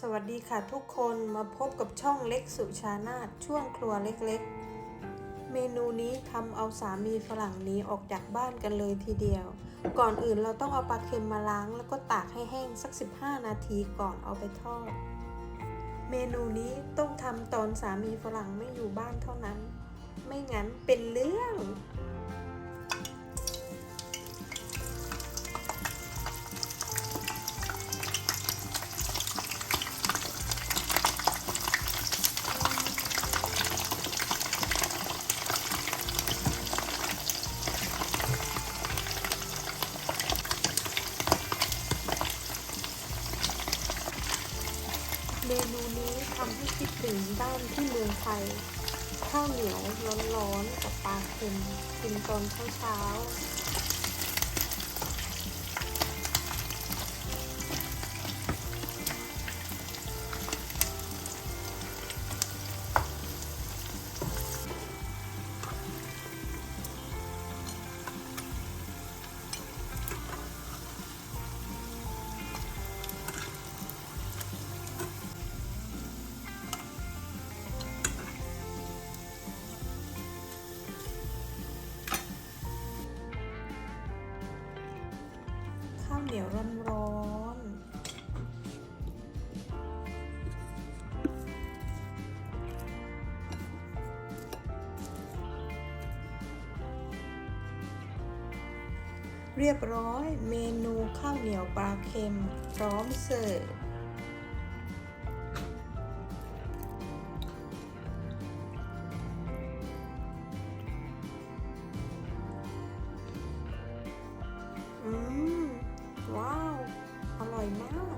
สวัสดีค่ะทุกคนมาพบกับช่องเล็กสุชานาช่วงครัวเล็กๆ เมนูนี้ทำเอาสามีฝรั่งนี้ออกจากบ้านกันเลยทีเดียว ก่อนอื่นเราต้องเอาปลาเค็มมาล้าง แล้วก็ตากให้แห้งสัก 15 นาทีก่อนเอาไปทอด เมนูนี้ต้องทำตอนสามีฝรั่งไม่อยู่บ้านเท่านั้น ไม่งั้นเป็นเรื่อง เมนูนี้ทำให้คิดถึงบ้านที่เมืองไทย ข้าวเหนียวร้อนๆกับปลาเค็มกินตอนเช้าๆ ข้าวเหนียวร้อนๆ เรียบร้อยเมนูข้าวเหนียวปลาเค็มพร้อมเสิร์ฟ嗯。Mm. ว้าว อร่อยมาก